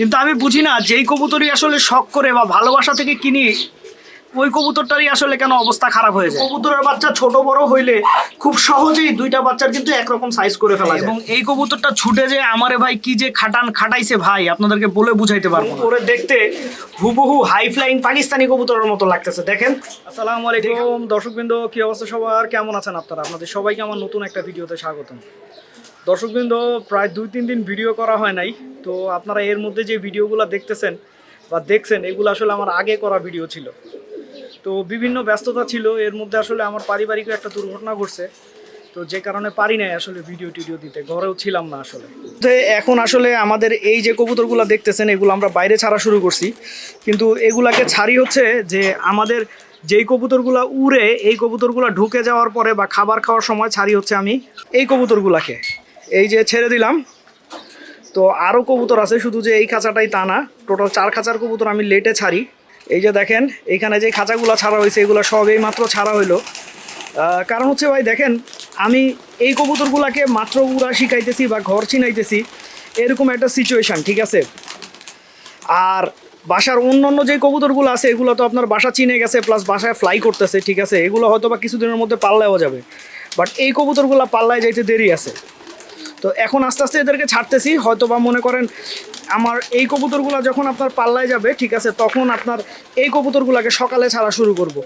কিন্তু আমি বুঝি না যেই কবুতরই আসলে শখ করে বা ভালোবাসা থেকে কিনি ওই কবুতরটারই আসলে কেন অবস্থা খারাপ হয়ে যায়? কবুতরের বাচ্চা ছোট বড় হইলে খুব সহজেই দুইটা বাচ্চার কিন্তু একরকম সাইজ করে ফেলা এবং এই কবুতরটা ছুটে যে আমারে ভাই কি যে খাটান খাটাইছে ভাই আপনাদেরকে বলে বুঝাইতে পারব ওরে দেখতে হুবহু হাই ফ্লাইং পাকিস্তানি কবুতরের মতো লাগতেছে দেখেন। আসসালামু আলাইকুম দর্শকবৃন্দ কি অবস্থা সবার? কেমন আছেন আপনারা? আপনাদের সবাইকে আমার নতুন একটা ভিডিওতে স্বাগতম। দর্শকবৃন্দ, প্রায় দুই, তিন দিন ভিডিও করা হয় নাই। তো আপনারা এর মধ্যে যে ভিডিওগুলো দেখতেছেন বা দেখছেন, এগুলো আসলে আমার আগে করা ভিডিও ছিল। তো বিভিন্ন ব্যস্ততা ছিল, এর মধ্যে আসলে আমার পারিবারিক একটা দুর্ঘটনা ঘটছে। তো যে কারণে পারি নাই আসলে ভিডিও টিডিও দিতে, ঘরেও ছিলাম না আসলে। তো এখন আসলে আমাদের এই যে কবুতরগুলো দেখতেছেন, এগুলো আমরা বাইরে ছাড়া শুরু করছি। কিন্তু এগুলাকে ছাড়ি হচ্ছে যে আমাদের যেই কবুতরগুলো উড়ে, এই কবুতরগুলো ঢুকে যাওয়ার পরে বা খাবার খাওয়ার সময় ছাড়ি হচ্ছে আমি এই কবুতরগুলাকে। এই যে ছেড়ে দিলাম। তো আরও কবুতর আছে, শুধু যে এই খাঁচাটাই তা না। টোটাল চার খাঁচার কবুতর আমি লেটে ছাড়ি। এই যে দেখেন এইখানে যে খাঁচাগুলো ছাড়া হয়েছে, এগুলো সব এই মাত্র ছাড়া হইল। কারণ হচ্ছে ভাই, দেখেন, আমি এই কবুতরগুলোকে মাত্র উড়া শিখাইতেছি বা ঘর চিনাইতেছি এরকম একটা সিচুয়েশান ঠিক আছে? আর বাসার অন্যান্য যে কবুতরগুলো আছে, এগুলো তো আপনার বাসা চিনে গেছে প্লাস বাসায় ফ্লাই করতেছে, ঠিক আছে? এগুলো হয়তো বা কিছুদিনের মধ্যে পাল্লায়ও যাবে। বাট এই কবুতরগুলো পাল্লায় যাইতে দেরি আছে। তো এখন আস্তে আস্তে এদেরকে ছাড়তেছি। হয়তো বা মনে করেন আমার এই কবুতরগুলো যখন আপনার পাল্লায় যাবে, ঠিক আছে, তখন আপনার এই কবুতরগুলোকে সকালে ছাড়া শুরু করব।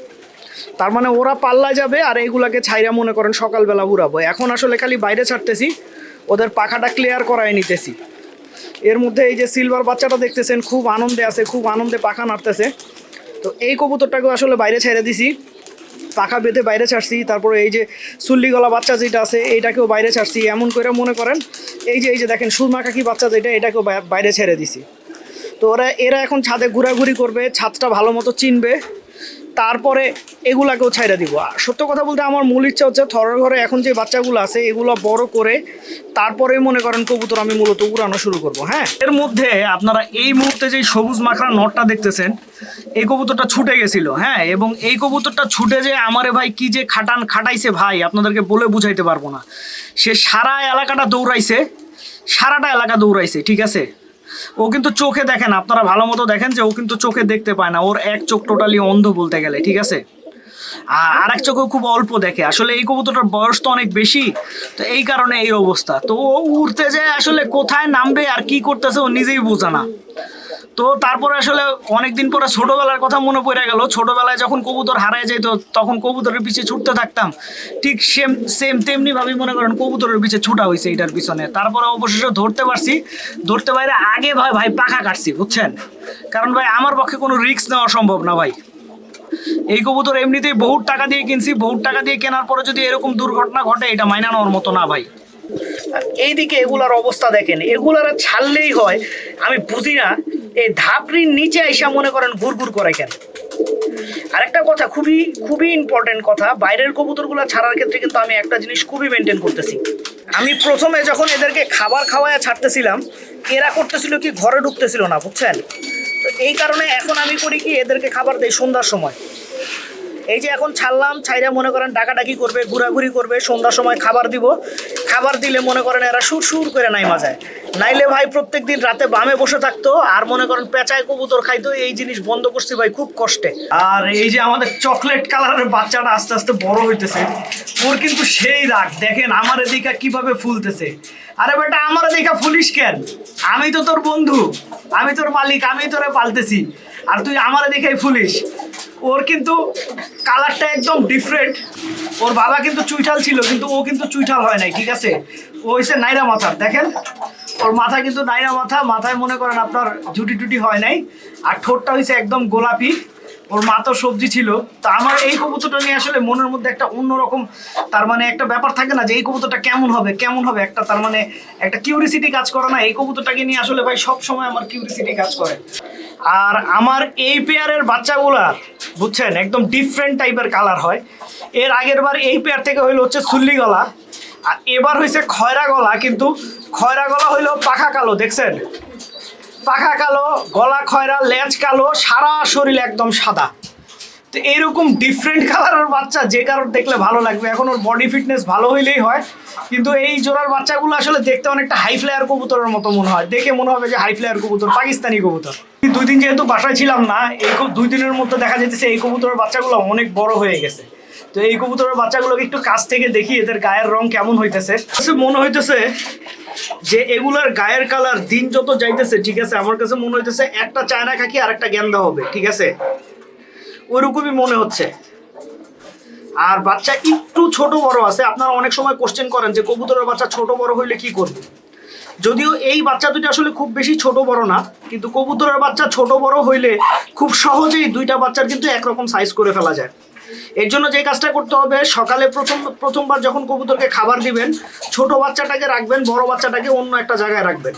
তার মানে ওরা পাল্লায় যাবে আর এইগুলাকে ছাইরা মনে করেন সকালবেলা ঘুরাবো। এখন আসলে খালি বাইরে ছাড়তেছি, ওদের পাখাটা ক্লিয়ার করায় নিতেছি। এর মধ্যে এই যে সিলভার বাচ্চাটা দেখতেছেন, খুব আনন্দে আছে, খুব আনন্দে পাখা নাড়তেছে। তো এই কবুতরটাকেও আসলে বাইরে ছেড়ে দিছি। পাখা বেঁধে বাইরে ছাড়ছি, তারপরে এই যে সুল্লি গলা বাচ্চা যেটা আছে এইটাকেও বাইরে ছাড়ছি, এমন করে মনে করেন। এই যে এই যে দেখেন, সুরমা কাকি বাচ্চা যেটা, এটাকেও বাইরে ছেড়ে দিছি। তো ওরা, এরা এখন ছাদে ঘোরাঘুরি করবে, ছাদটা ভালো মতো চিনবে। তারপরে এগুলাকেও ছাইড়া দিব। সত্য কথা বলতে আমার মূল ইচ্ছা হচ্ছে থরের ঘরে এখন যে বাচ্চাগুলো আছে, এগুলো বড় করে তারপরে মনে করেন কবুতর আমি মূলত উড়ানো শুরু করব হ্যাঁ? এর মধ্যে আপনারা এই মুহূর্তে যে সবুজ মাখরা নটটা দেখতেছেন, এই কবুতরটা ছুটে গেছিল হ্যাঁ? এবং এই কবুতরটা ছুটে যে আমারে ভাই কি যে খাটান খাটাইছে ভাই, আপনাদেরকে বলে বুঝাইতে পারব না। সে সারা এলাকাটা দৌড়াইছে, সারাটা এলাকা দৌড়াইছে, ঠিক আছে? ও কিন্তু চোখে দেখেন আপনারা ভালো মতো দেখেন যে ও কিন্তু চোখে দেখতে পায় না। ওর এক চোখ টোটালি অন্ধ বলতে গেলে, ঠিক আছে? আর এক চোখেও খুব অল্প দেখে। আসলে এই কবুতরটার বয়স তো অনেক বেশি, তো এই কারণে এই অবস্থা। তো ও উড়তে যায়, আসলে কোথায় নামবে আর কি করতেছে ও নিজেই বোঝে না। তো তারপরে আসলে অনেকদিন পরে ছোটবেলার কথা মনে পড়ে গেল। ছোটবেলায় যখন কবুতর হারায় যেত, তখন কবুতরের পিছে ছুটতে থাকতাম। ঠিক সেম সেম তেমনি ভাবে মনে করেন কবুতরের পিছে ছুটা হয়েছে এটার পিছনে। তারপরে অবশেষে ধরতে পারছি। ধরতে বাইরে আগে ভাই ভাই পাখা কাটছি, বুঝছেন? কারণ ভাই, আমার পক্ষে কোনো রিস্ক নেওয়া সম্ভব না ভাই। এই কবুতর এমনিতেই বহুত টাকা দিয়ে কিনছি, বহুত টাকা দিয়ে কেনার পরে যদি এরকম দুর্ঘটনা ঘটে, এটা মাইনা নেওয়ার মতো না ভাই। এইদিকে এগুলার অবস্থা দেখেন, এগুলার ছাড়লেই হয়, আমি বুঝি না। এই ধাপড়ির নিচে এসে মনে করেন ঘুরঘুর করে কেন? আরেকটা কথা, খুবই খুবই ইম্পর্টেন্ট কথা, বাইরের কবুতরগুলো ছাড়ার ক্ষেত্রে কিন্তু আমি একটা জিনিস খুবই মেনটেন করতেছি। আমি প্রথমে যখন এদেরকে খাবার খাওয়ায় ছাড়তেছিলাম, এরা করতেছিল কি ঘরে ঢুকতেছিল না, বুঝছেন? তো এই কারণে এখন আমি করি কি, এদেরকে খাবার দেই সন্ধ্যার সময়। এই যে এখন ছাড়লাম, ছাইরা মনে করেন ডাকাডাকি করবে, ঘোরাঘুরি করবে, সন্ধ্যার সময় খাবার দিব। খাবার দিলে মনে করেন এরা সুর সুর করে নাইমা যায় নাইলে ভাই প্রত্যেক দিন রাতে বামে বসে থাকতো, আর মনে করেন পেঁচায় কবুতর খাইতো, এই জিনিস বন্ধ করছি ভাই খুব কষ্টে। আর এই যে আমাদের চকলেট কালারের বাচ্চাটা আস্তে আস্তে বড় হইতেছে, ওর কিন্তু সেই রাগ। দেখেন আমার এদিকে কীভাবে ফুলতেছে। আরে বেটা, আমার দেখা ফুলিস কেন? আমি তো তোর বন্ধু, আমি তোর মালিক, আমি তোরে পালতেছি, আর তুই আমার দেখাই ফুলিস। ওর কিন্তু কালারটা একদম ডিফারেন্ট ওর বাবা কিন্তু চুইঠাল ছিল, কিন্তু ও কিন্তু চুইঠাল হয় নাই, ঠিক আছে? ও হয়েছে নাইরা মাথার, দেখেন? ওর মাথা কিন্তু নাইরা মাথা, মাথায় মনে করেন আপনার জুটি টুটি হয় নাই, আর ঠোঁটটা হয়েছে একদম গোলাপি, ওর মা তো সবজি ছিল। তো আমার এই কবুতরটা নিয়ে আসলে মনের মধ্যে একটা অন্যরকম, তার মানে একটা ব্যাপার থাকে না যে এই কবুতরটা কেমন হবে কেমন হবে? একটা তার মানে একটা কিউরিসিটি কাজ করে না, এই কবুতরটাকে নিয়ে আসলে ভাই সব সময় আমার কিউরিসিটি কাজ করে। আর আমার এই পেয়ারের বাচ্চাগুলা, বুঝছেন? একদম ডিফারেন্ট টাইপের কালার হয়। এর আগের বার এই পেয়ার থেকে হইল হচ্ছে সুল্লি গলা, আর এবার হয়েছে খয়রা গলা, কিন্তু খয়রা গলা হইল পাখা কালো, দেখছেন? পাখা কালো, গলা খয়রা, লেজ কালো, সারা শরীর একদম সাদা। তো এরকম ডিফারেন্ট কালারের বাচ্চা যে কারোর দেখলে ভালো লাগবে। এখন ওর বডি ফিটনেস ভালো হইলেই হয়। কিন্তু এই জোড়ার বাচ্চাগুলো আসলে দেখতে অনেকটা হাই ফ্লায়ার কবুতরের মতো মনে হয়। দেখে মনে হবে যে হাই ফ্লায়ার কবুতর, পাকিস্তানি কবুতর। দুই দিন যেহেতু বাসায় ছিলাম না, এই দুই দিনের মধ্যে দেখা যেতেছে এই কবুতরের বাচ্চাগুলো অনেক বড় হয়ে গেছে। তো এই কবুতরের বাচ্চাগুলোকে একটু কাছ থেকে দেখি, এদের গায়ের রং কেমন হইতেছে। কাছে মনে হইতেছে যে এগুলার গায়ের কালার দিন যত যাইতেছে, ঠিক আছে, আমার কাছে মনে হইতেছে একটা চায়না খাকি আর একটা গেন্দা হবে, ঠিক আছে? ওইরকমই মনে হচ্ছে। আর বাচ্চা একটু ছোট বড় আছে, আপনারা অনেক সময় কোশ্চেন করেন যে কবুতরের বাচ্চা ছোট বড় হইলে কি করবে? যদিও এই বাচ্চা দুটো আসলে খুব বেশি ছোট বড় না, কিন্তু কবুতরের বাচ্চা ছোট বড় হইলে খুব সহজেই দুইটা বাচ্চার কিন্তু একরকম সাইজ করে ফেলা যায়। এর জন্য যে কাজটা করতে হবে, সকালে প্রথম, প্রথমবার যখন কবুতরকে খাবার দিবেন, ছোট বাচ্চাটাকে রাখবেন, বড় বাচ্চাটাকে অন্য একটা জায়গায় রাখবেন।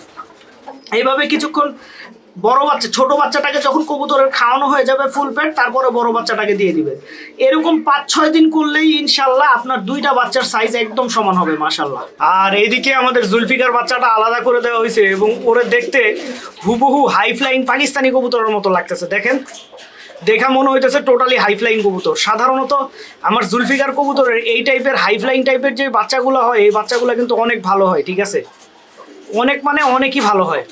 এইভাবে কিছুক্ষণ বড় বাচ্চা, ছোট বাচ্চাটাকে যখন কবুতরের খাওয়ানো হয়ে যাবে ফুল পেট, তারপরে বড় বাচ্চাটাকে দিয়ে দিবে এরকম পাঁচ ছয় দিন করলেই ইনশাল্লাহ আপনার দুইটা বাচ্চার সাইজ একদম সমান হবে মাশাল্লাহ আর এইদিকে আমাদের জুলফিকার বাচ্চাটা আলাদা করে দেওয়া হয়েছে এবং ওরে দেখতে হুবহু হাই ফ্লাইং পাকিস্তানি কবুতরের মতো লাগতেছে, দেখেন। দেখা মনে হইতেছে টোটালি হাই ফ্লাইং কবুতর। সাধারণত আমার জুলফিকার কবুতরের এই টাইপের হাই ফ্লাইং টাইপের যে বাচ্চাগুলো হয়, এই বাচ্চাগুলো কিন্তু অনেক ভালো হয়, ঠিক আছে? অনেক মানে অনেকই ভালো হয়।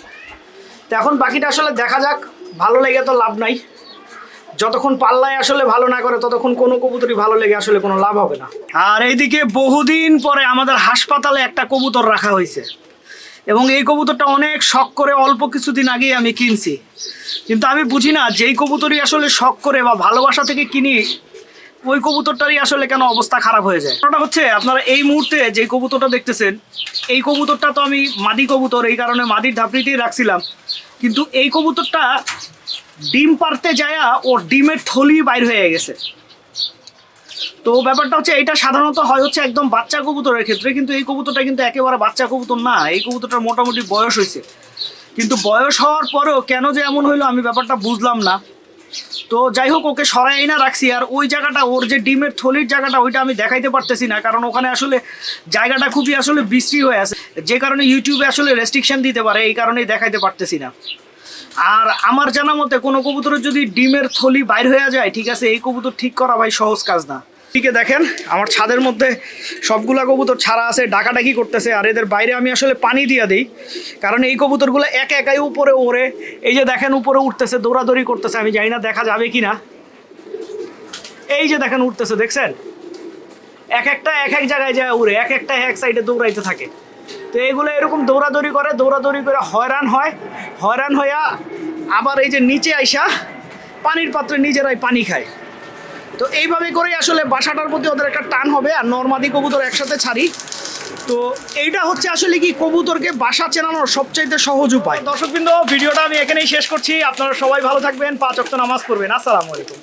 তো এখন বাকিটা আসলে দেখা যাক, ভালো লেগে তো লাভ নাই। যতক্ষণ পাল্লায় আসলে ভালো না করে, ততক্ষণ কোনো কবুতরই ভালো লেগে আসলে কোনো লাভ হবে না। আর এইদিকে বহুদিন পরে আমাদের হাসপাতালে একটা কবুতর রাখা হয়েছে। এবং এই কবুতরটা অনেক শখ করে অল্প কিছুদিন আগেই আমি কিনছি। কিন্তু আমি বুঝি না যেই কবুতরই আসলে শখ করে বা ভালোবাসা থেকে কিনি, ওই কবুতরটারই আসলে কেন অবস্থা খারাপ হয়ে যায়। ওটা হচ্ছে, আপনারা এই মুহূর্তে যে কবুতরটা দেখতেছেন, এই কবুতরটা তো আমি মাদি কবুতর, এই কারণে মাদির ধাপড়িতেই রাখছিলাম। কিন্তু এই কবুতরটা ডিম পারতে যায়া ওর ডিমের থলি বাইর হয়ে গেছে। তো ব্যাপারটা হচ্ছে এটা সাধারণত হয় হচ্ছে একদম বাচ্চা কবুতরের ক্ষেত্রে, কিন্তু এই কবুতরটা কিন্তু একেবারে বাচ্চা কবুতর না, এই কবুতরটার মোটামুটি বয়স হয়েছে। কিন্তু বয়স হওয়ার পরেও কেন যে এমন হইল আমি ব্যাপারটা বুঝলাম না। তো যাই হোক, ওকে সরাই না রাখছি, আর ওই জায়গাটা, ওর যে ডিমের থলির জায়গাটা, ওইটা আমি দেখাইতে পারতেছি না, কারণ ওখানে আসলে জায়গাটা খুবই আসলে বৃষ্টি হয়ে আছে। যে কারণে ইউটিউবে আসলে রেস্ট্রিকশন দিতে পারে, এই কারণেই দেখাইতে পারতেছি না। আর আমার জানা মতে কোনো কবুতরের যদি ডিমের থলি বাইর হয়ে যায়, ঠিক আছে, এই কবুতর ঠিক করা ভাই সহজ কাজ না। ঠিক দেখেন, আমার ছাদের মধ্যে সবগুলা কবুতর ছাড়া আছে, ডাকাডাকি করতেছে, আর এদের বাইরে আমি আসলে পানি দিয়ে দিই, কারণ এই কবুতরগুলো এক একাই উপরে ওড়ে। এই যে দেখেন, উপরে উঠতেছে, দৌড়াদৌড়ি করতেছে, আমি জানি না দেখা যাবে কি না এই যে দেখেন, উঠতেছে, দেখছেন? এক একটা এক এক জায়গায় যায় উড়ে, এক একটা এক সাইডে দৌড়াইতে থাকে। তো এগুলো এরকম দৌড়াদৌড়ি করে দৌড়াদৌড়ি করে হয়রান হয়। হয়রান হইয়া আবার এই যে নিচে আইসা পানির পাত্রে নিজেরাই পানি খায়। তো এইভাবে করেই আসলে বাসাটার প্রতি ওদের একটা টান হবে, আর নর্মাদি কবুতর একসাথে ছাড়ি। তো এইটা হচ্ছে আসলে কি কবুতরকে বাসা চেনানোর সবচাইতে সহজ উপায়। দর্শকবৃন্দ, ভিডিওটা আমি এখানেই শেষ করছি। আপনারা সবাই ভালো থাকবেন, পাঁচ অক্ট নামাজ পড়বেন। আসসালামু আলাইকুম।